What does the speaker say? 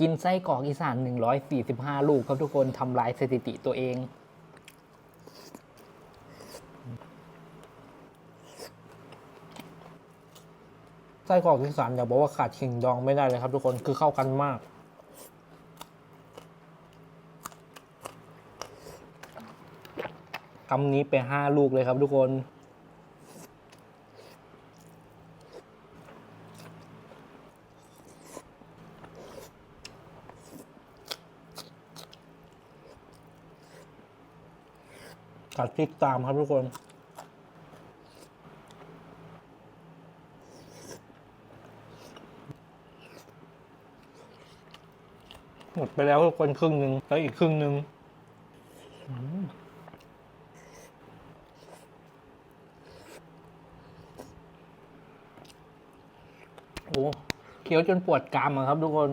กินไส้กรอกอีสาน 145 ลูกครับทุกคนทำลายสถิติตัวเอง ไส้กรอกอีสานอย่าบอกว่าขาดขิงดองไม่ได้เลยครับทุกคนคือเข้ากันมากคำนี้ไปห้าลูกเลยครับทุกคน กัดพริกตามครับทุกคน หมดไปแล้วทุกคนครึ่งหนึ่งแล้วอีกครึ่งหนึ่งโอ้เคี้ยวจนปวดกรามอะครับทุกคน